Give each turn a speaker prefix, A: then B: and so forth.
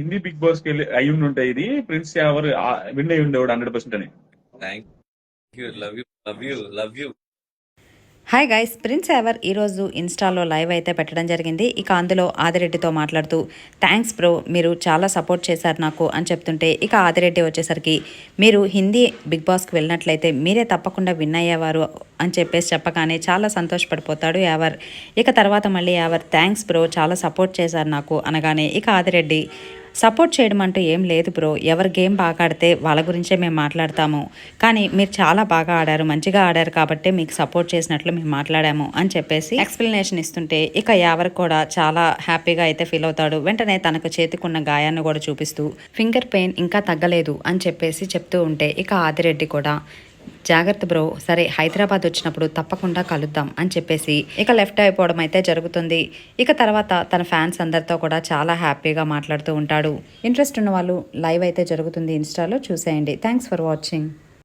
A: Hindi big బాస్కి వెళ్ళి అయి ఉండి ఉంటాయి ఇది ప్రిన్స్ ఎవరు విన్ అయి ఉండేవాడు హండ్రెడ్ పర్సెంట్ అని.
B: Thank you love you love you love you
C: hi guys Prince Yawar ఈరోజు ఇన్స్టాలో లైవ్ అయితే పెట్టడం జరిగింది. ఇక అందులో ఆదిరెడ్డితో మాట్లాడుతూ థ్యాంక్స్ బ్రో మీరు చాలా సపోర్ట్ చేశారు నాకు అని చెప్తుంటే ఇక ఆదిరెడ్డి వచ్చేసరికి మీరు హిందీ బిగ్ బాస్కి వెళ్ళినట్లయితే మీరే తప్పకుండా విన్ అయ్యేవారు అని చెప్పేసి చెప్పగానే చాలా సంతోషపడిపోతాడు యావర్. ఇక తర్వాత మళ్ళీ యావర్ థ్యాంక్స్ బ్రో చాలా సపోర్ట్ చేశారు నాకు అనగానే ఇక ఆదిరెడ్డి సపోర్ట్ చేయడం అంటూ ఏం లేదు బ్రో. ఎవరు గేమ్ బాగా ఆడితే వాళ్ళ గురించే మేము మాట్లాడతాము. కానీ మీరు చాలా బాగా ఆడారు మంచిగా ఆడారు కాబట్టి మీకు సపోర్ట్ చేసినట్లు మేము మాట్లాడాము అని చెప్పేసి ఎక్స్ప్లెనేషన్ ఇస్తుంటే ఇక ఎవరు కూడా చాలా హ్యాపీగా అయితే ఫీల్ అవుతాడు. వెంటనే తనకు చేతికున్న గాయాన్ని కూడా చూపిస్తూ ఫింగర్ పెయిన్ ఇంకా తగ్గలేదు అని చెప్పేసి చెప్తూ ఉంటే ఇక ఆదిరెడ్డి కూడా జాగ్రత్త బ్రో సరే హైదరాబాద్ వచ్చినప్పుడు తప్పకుండా కలుద్దాం అని చెప్పేసి ఇక లెఫ్ట్ అయిపోవడం అయితే జరుగుతుంది. ఇక తర్వాత తన ఫ్యాన్స్ అందరితో కూడా చాలా హ్యాపీగా మాట్లాడుతూ ఉంటాడు. ఇంట్రెస్ట్ ఉన్న వాళ్ళు లైవ్ అయితే జరుగుతుంది ఇన్స్టాలో చూసేయండి. Thanks for watching.